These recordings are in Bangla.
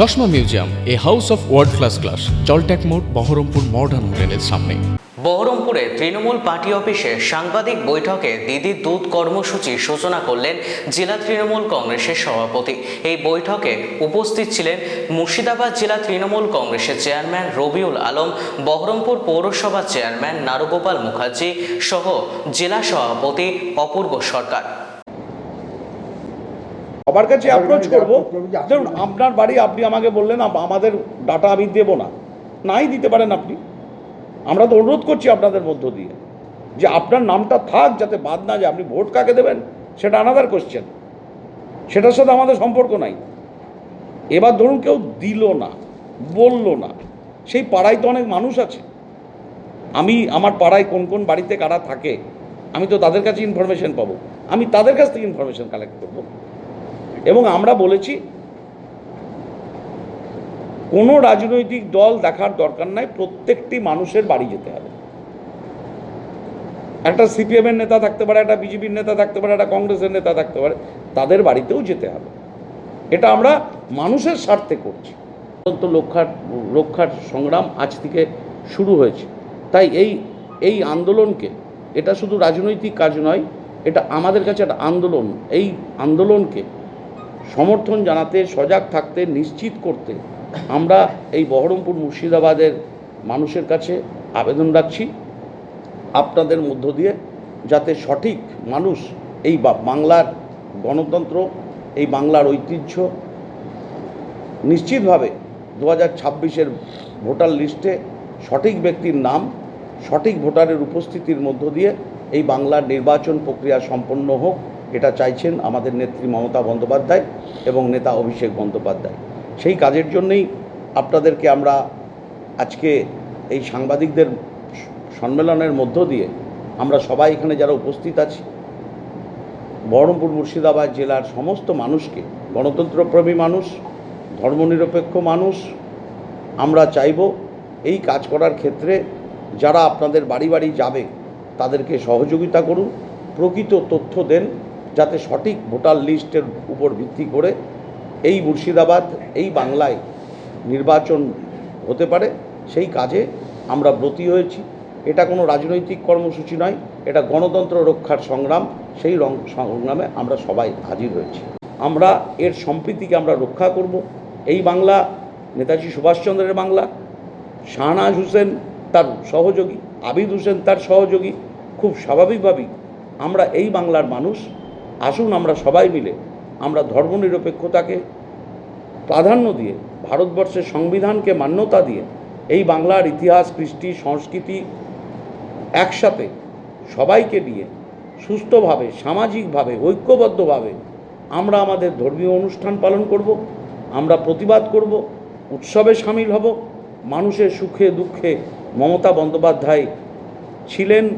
চশমা museum, a house of world class class জলট্যাক মোড়, বহরমপুর মডার্ন হোটেলের সামনে। বহরমপুরে তৃণমূল পার্টি অফিসে সাংবাদিক বৈঠকে দিদি দুধ কর্মসূচি সূচনা করলেন জেলা তৃণমূল কংগ্রেসের সভাপতি। এই বৈঠকে উপস্থিত ছিলেন মুর্শিদাবাদ জেলা তৃণমূল কংগ্রেসের চেয়ারম্যান রবিউল আলম, বহরমপুর পৌরসভার চেয়ারম্যান নারুগোপাল মুখার্জি সহ জেলা সভাপতি অপূর্ব সরকার। সবার কাছে অ্যাপ্রোচ করব। ধরুন আপনার বাড়ি আপনি আমাকে বললেন আম- আমাদের ডাটা আমি দেবো না। নাই দিতে পারেন আপনি। আমরা তো অনুরোধ করছি আপনাদের মধ্য দিয়ে যে আপনার নামটা থাক যাতে বাদ না যায়। আপনি ভোট কাকে দেবেন? সেটা আনাদার কোশ্চেন সেটার সাথে আমাদের সম্পর্ক নাই। এবার ধরুন কেউ দিল না বলল না সেই পাড়ায় তো অনেক মানুষ আছে। আমি আমার পাড়ায় কোন কোন বাড়িতে কারা থাকে আমি তো তাদের কাছে ইনফরমেশন পাবো। আমি তাদের কাছ থেকে ইনফরমেশন কালেক্ট করব। এবং আমরা বলেছি, কোনো রাজনৈতিক দল দেখার দরকার নাই, প্রত্যেকটি মানুষের বাড়ি যেতে হবে। একটা সিপিএমের নেতা থাকতে পারে, একটা বিজেপির নেতা থাকতে পারে, একটা কংগ্রেসের নেতা থাকতে পারে, তাদের বাড়িতেও যেতে হবে। এটা আমরা মানুষের স্বার্থে করছি। অত্যন্ত রক্ষার রক্ষার সংগ্রাম আজ থেকে শুরু হয়েছে। তাই এই এই আন্দোলনকে, এটা শুধু রাজনৈতিক কাজ নয়, এটা আমাদের কাছে একটা আন্দোলন, এই আন্দোলনকে সমর্থন জানাতে, সজাগ থাকতে, নিশ্চিত করতে আমরা এই বহরমপুর মুর্শিদাবাদের মানুষের কাছে আবেদন রাখছি। আপনাদের মধ্য দিয়ে যাতে সঠিক মানুষ এই বাংলার গণতন্ত্র, এই বাংলার ঐতিহ্য নিশ্চিতভাবে দু হাজার ছাব্বিশের ভোটার লিস্টে সঠিক ব্যক্তির নাম, সঠিক ভোটারের উপস্থিতির মধ্য দিয়ে এই বাংলার নির্বাচন প্রক্রিয়া সম্পন্ন হোক। এটা চাইছেন আমাদের নেত্রী মমতা বন্দ্যোপাধ্যায় এবং নেতা অভিষেক বন্দ্যোপাধ্যায়। সেই কাজের জন্যই আপনাদেরকে আমরা আজকে এই সাংবাদিকদের সম্মেলনের মধ্য দিয়ে আমরা সবাই এখানে যারা উপস্থিত আছি, বহরমপুর মুর্শিদাবাদ জেলার সমস্ত মানুষকে, গণতন্ত্রপ্রেমী মানুষ, ধর্মনিরপেক্ষ মানুষ, আমরা চাইব এই কাজ করার ক্ষেত্রে যারা আপনাদের বাড়ি বাড়ি যাবে তাদেরকে সহযোগিতা করুন, প্রকৃত তথ্য দেন যাতে সঠিক ভোটার লিস্টের উপর ভিত্তি করে এই মুর্শিদাবাদ, এই বাংলায় নির্বাচন হতে পারে, সেই কাজে আমরা ব্রতী হয়েছি। এটা কোনো রাজনৈতিক কর্মসূচি নয়, এটা গণতন্ত্র রক্ষার সংগ্রাম, সেই সংগ্রামে আমরা সবাই হাজির হয়েছি। আমরা এর সম্প্রীতিকে আমরা রক্ষা করব। এই বাংলা, নেতাজি সুভাষচন্দ্রের বাংলা, শাহনাজ হোসেন তার সহযোগী, আবিদ হোসেন তার সহযোগী, খুব স্বাভাবিকভাবেই আমরা এই বাংলার মানুষ। আসুন আমরা সবাই মিলে আমরা ধর্মনিরপেক্ষতাকে প্রাধান্য দিয়ে ভারতবর্ষের সংবিধানকে মান্যতা দিয়ে এই বাংলার ইতিহাস, কৃষ্টি, সংস্কৃতি একসাথে সবাইকে নিয়ে সুস্থভাবে, সামাজিকভাবে, ঐক্যবদ্ধভাবে আমরা আমাদের ধর্মীয় অনুষ্ঠান পালন করব, আমরা প্রতিবাদ করব, উৎসবে সামিল হব। মানুষের সুখে, দুঃখে মমতা বন্দ্যোপাধ্যায় ছিলেন,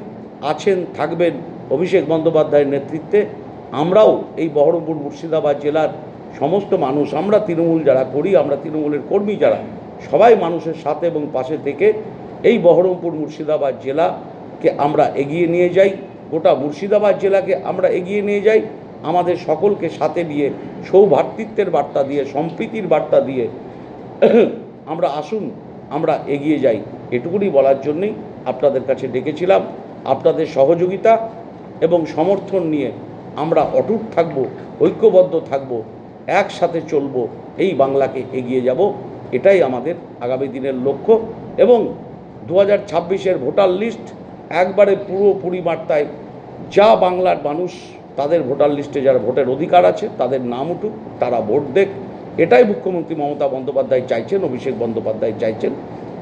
আছেন, থাকবেন অভিষেক বন্দ্যোপাধ্যায়ের নেতৃত্বে। আমরাও এই বহরমপুর মুর্শিদাবাদ জেলার সমস্ত মানুষ, আমরা তৃণমূল যারা করি, আমরা তৃণমূলের কর্মী যারা, সবাই মানুষের সাথে এবং পাশে থেকে এই বহরমপুর মুর্শিদাবাদ জেলাকে আমরা এগিয়ে নিয়ে যাই, গোটা মুর্শিদাবাদ জেলাকে আমরা এগিয়ে নিয়ে যাই, আমাদের সকলকে সাথে নিয়ে সৌভ্রাতৃত্বের বার্তা দিয়ে, সম্প্রীতির বার্তা দিয়ে আমরা আসুন, আমরা এগিয়ে যাই। এটুকুনি বলার জন্যই আপনাদের কাছে ডেকেছিলাম। আপনাদের সহযোগিতা এবং সমর্থন নিয়ে আমরা অটুট থাকব, ঐক্যবদ্ধ থাকব, একসাথে চলব, এই বাংলাকে এগিয়ে যাব, এটাই আমাদের আগামী দিনের লক্ষ্য। এবং দু হাজার ছাব্বিশের ভোটার লিস্ট একবারে পুরোপুরি বার্তায় যা বাংলার মানুষ, তাদের ভোটার লিস্টে যারা ভোটের অধিকার আছে, তাদের নাম উঠুক, তারা ভোট দেখ। এটাই মুখ্যমন্ত্রী মমতা বন্দ্যোপাধ্যায় চাইছেন, অভিষেক বন্দ্যোপাধ্যায় চাইছেন।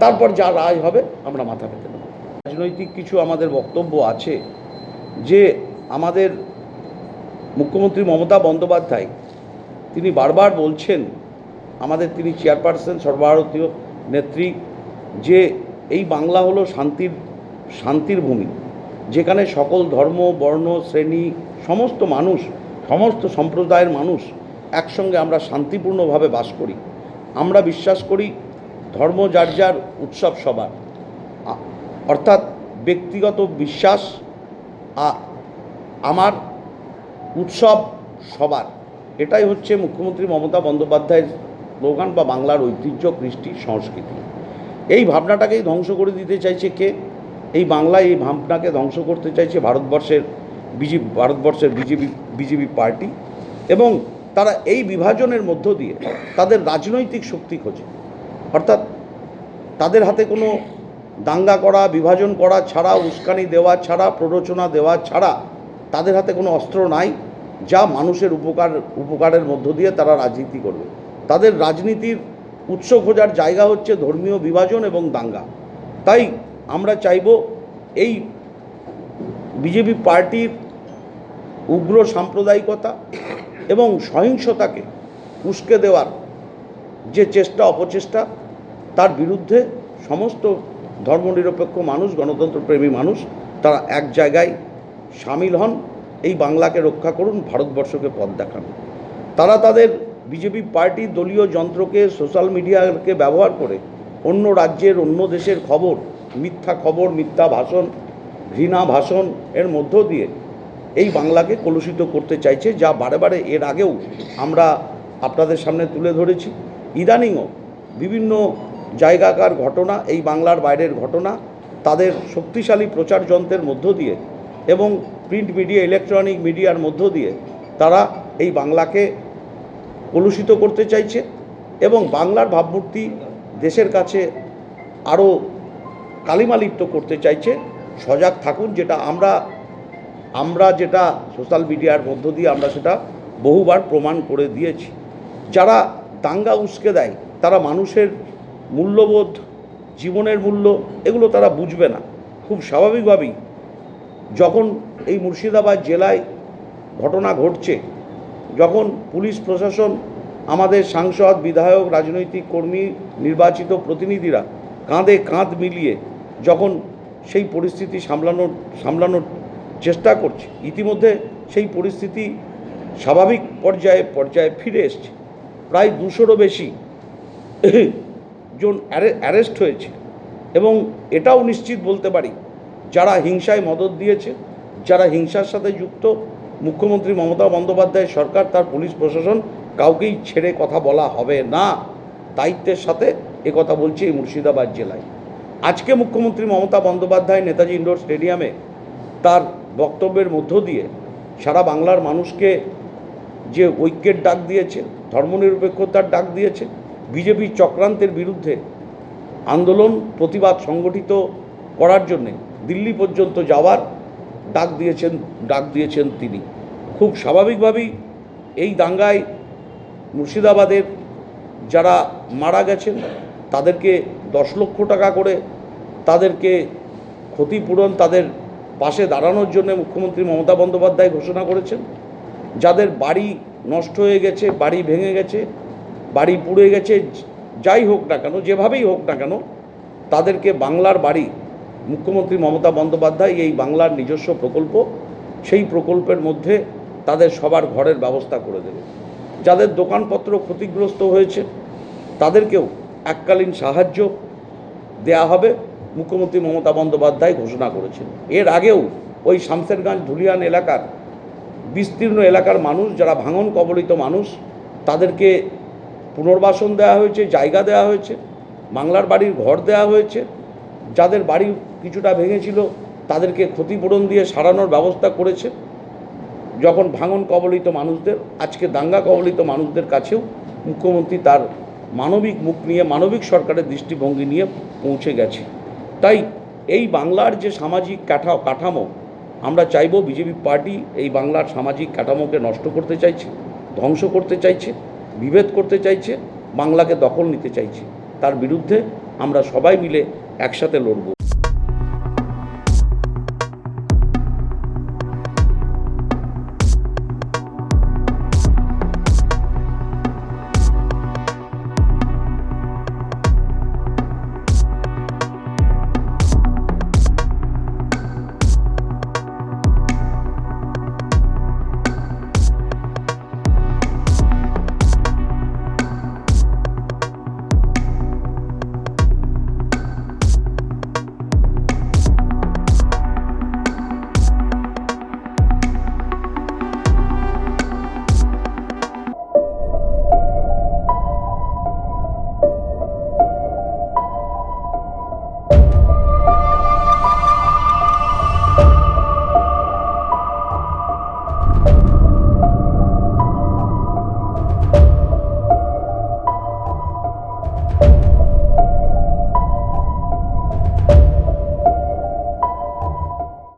তারপর যা রায় হবে, আমরা মাথা পেতে নেব। রাজনৈতিক কিছু আমাদের বক্তব্য আছে, যে আমাদের মুখ্যমন্ত্রী মমতা বন্দ্যোপাধ্যায়, তিনি বারবার বলছেন, আমাদের তিনি চেয়ারপারসন, সর্বভারতীয় নেত্রী, যে এই বাংলা হলো শান্তির শান্তির ভূমি, যেখানে সকল ধর্ম, বর্ণ, শ্রেণি, সমস্ত মানুষ, সমস্ত সম্প্রদায়ের মানুষ একসঙ্গে আমরা শান্তিপূর্ণভাবে বাস করি। আমরা বিশ্বাস করি ধর্ম যার যার উৎসব সবার। অর্থাৎ ব্যক্তিগত বিশ্বাস আমার উৎসব সবার। এটাই হচ্ছে মুখ্যমন্ত্রী মমতা বন্দ্যোপাধ্যায়ের স্লোগান বা বাংলার ঐতিহ্য, কৃষ্টি, সংস্কৃতি। এই ভাবনাটাকেই ধ্বংস করে দিতে চাইছে কে? এই বাংলায় এই ভাবনাকে ধ্বংস করতে চাইছে ভারতবর্ষের বিজেপি ভারতবর্ষের বিজেপি বিজেপি পার্টি এবং তারা এই বিভাজনের মধ্য দিয়ে তাদের রাজনৈতিক শক্তি খোঁজে। অর্থাৎ তাদের হাতে কোনো দাঙ্গা করা, বিভাজন করা ছাড়া, উস্কানি দেওয়া ছাড়া, প্ররোচনা দেওয়া ছাড়া তাদের হাতে কোনো অস্ত্র নাই, যা মানুষের উপকার, উপকারের মধ্য দিয়ে তারা রাজনীতি করবে। তাদের রাজনীতির উৎস খোঁজার জায়গা হচ্ছে ধর্মীয় বিভাজন এবং দাঙ্গা। তাই আমরা চাইব এই বিজেপি পার্টির উগ্র সাম্প্রদায়িকতা এবং সহিংসতাকে উস্কে দেওয়ার যে চেষ্টা, অপচেষ্টা, তার বিরুদ্ধে সমস্ত ধর্মনিরপেক্ষ মানুষ, গণতন্ত্রপ্রেমী মানুষ, তারা এক জায়গায় সামিল হন, এই বাংলাকে রক্ষা করুন, ভারতবর্ষকে পথ দেখান। তারা তাদের বিজেপি পার্টির দলীয় যন্ত্রকে, সোশ্যাল মিডিয়াকে ব্যবহার করে অন্য রাজ্যের, অন্য দেশের খবর, মিথ্যা খবর, মিথ্যা ভাষণ, ঘৃণা ভাষণ এর মধ্য দিয়ে এই বাংলাকে কলুষিত করতে চাইছে, যা বারে বারে এর আগেও আমরা আপনাদের সামনে তুলে ধরেছি। ইদানিংও বিভিন্ন জায়গাকার ঘটনা, এই বাংলার বাইরের ঘটনা, তাদের শক্তিশালী প্রচার যন্ত্রের মধ্য দিয়ে এবং প্রিন্ট মিডিয়া ইলেকট্রনিক মিডিয়ার মধ্য দিয়ে তারা এই বাংলাকে কলুষিত করতে চাইছে এবং বাংলার ভাবমূর্তি দেশের কাছে আরও কালিমালিপ্ত করতে চাইছে। সজাগ থাকুন যেটা আমরা আমরা যেটা সোশ্যাল মিডিয়ার মধ্য দিয়ে আমরা সেটা বহুবার প্রমাণ করে দিয়েছি। যারা দাঙ্গা উস্কে দেয়, তারা মানুষের মূল্যবোধ, জীবনের মূল্য, এগুলো তারা বুঝবে না। খুব স্বাভাবিকভাবেই যখন এই মুর্শিদাবাদ জেলায় ঘটনা ঘটছে, যখন পুলিশ প্রশাসন, আমাদের সাংসদ, বিধায়ক, রাজনৈতিক কর্মী, নির্বাচিত প্রতিনিধিরা কাঁধে কাঁধ মিলিয়ে যখন সেই পরিস্থিতি সামলানোর সামলানোর চেষ্টা করছে, ইতিমধ্যে সেই পরিস্থিতি স্বাভাবিক পর্যায়ে পর্যায়ে ফিরে এসছে। প্রায় দুশোরও বেশি জন অ্যারেস্ট হয়েছে এবং এটাও নিশ্চিত বলতে পারি যারা হিংসায় মদত দিয়েছে, যারা হিংসার সাথে যুক্ত, মুখ্যমন্ত্রী মমতা বন্দ্যোপাধ্যায় সরকার, তার পুলিশ প্রশাসন, কাউকেই ছেড়ে কথা বলা হবে না। দায়িত্বের সাথে এ কথা বলছি এই মুর্শিদাবাদ জেলায়। আজকে মুখ্যমন্ত্রী মমতা বন্দ্যোপাধ্যায় নেতাজি ইন্ডোর স্টেডিয়ামে তার বক্তব্যের মধ্য দিয়ে সারা বাংলার মানুষকে যে ঐক্যের ডাক দিয়েছে, ধর্মনিরপেক্ষতার ডাক দিয়েছে বিজেপি চক্রান্তের বিরুদ্ধে আন্দোলন, প্রতিবাদ সংগঠিত করার জন্যে দিল্লি পর্যন্ত যাওয়ার ডাক দিয়েছেন ডাক দিয়েছেন তিনি। খুব স্বাভাবিকভাবেই এই দাঙ্গায় মুর্শিদাবাদের যারা মারা গেছেন, তাদেরকে দশ লক্ষ টাকা করে, তাদেরকে ক্ষতিপূরণ তাদের পাশে দাঁড়ানোর জন্য মুখ্যমন্ত্রী মমতা বন্দ্যোপাধ্যায় ঘোষণা করেছেন। যাদের বাড়ি নষ্ট হয়ে গেছে, বাড়ি ভেঙে গেছে, বাড়ি পুড়ে গেছে, যাই হোক না কেন, যেভাবেই হোক না কেন, তাদেরকে বাংলার বাড়ি মুখ্যমন্ত্রী মমতা বন্দ্যোপাধ্যায় এই বাংলার নিজস্ব প্রকল্প, সেই প্রকল্পের মধ্যে তাদের সবার ঘরের ব্যবস্থা করে দেবে। যাদের দোকানপত্র ক্ষতিগ্রস্ত হয়েছে, তাদেরকেও এককালীন সাহায্য দেয়া হবে, মুখ্যমন্ত্রী মমতা বন্দ্যোপাধ্যায় ঘোষণা করেছেন। এর আগেও ওই শামসেরগঞ্জ ধুলিয়ান এলাকার, বিস্তীর্ণ এলাকার মানুষ, যারা ভাঙন কবলিত মানুষ, তাদেরকে পুনর্বাসন দেওয়া হয়েছে, জায়গা দেওয়া হয়েছে, বাংলার বাড়ির ঘর দেওয়া হয়েছে যাদের বাড়ি কিছুটা ভেঙেছিল, তাদেরকে ক্ষতিপূরণ দিয়ে সারানোর ব্যবস্থা করেছে। যখন ভাঙন কবলিত মানুষদের, আজকে দাঙ্গা কবলিত মানুষদের কাছেও মুখ্যমন্ত্রী তার মানবিক মুখ নিয়ে, মানবিক সরকারের দৃষ্টিভঙ্গি নিয়ে পৌঁছে গেছে। তাই এই বাংলার যে সামাজিক কাঠা, কাঠামো, আমরা চাইব বিজেপি পার্টি এই বাংলার সামাজিক কাঠামোকে নষ্ট করতে চাইছে, ধ্বংস করতে চাইছে, বিভেদ করতে চাইছে, বাংলাকে দখল নিতে চাইছে। তার বিরুদ্ধে আমরা সবাই মিলে একসাথে লড়ব।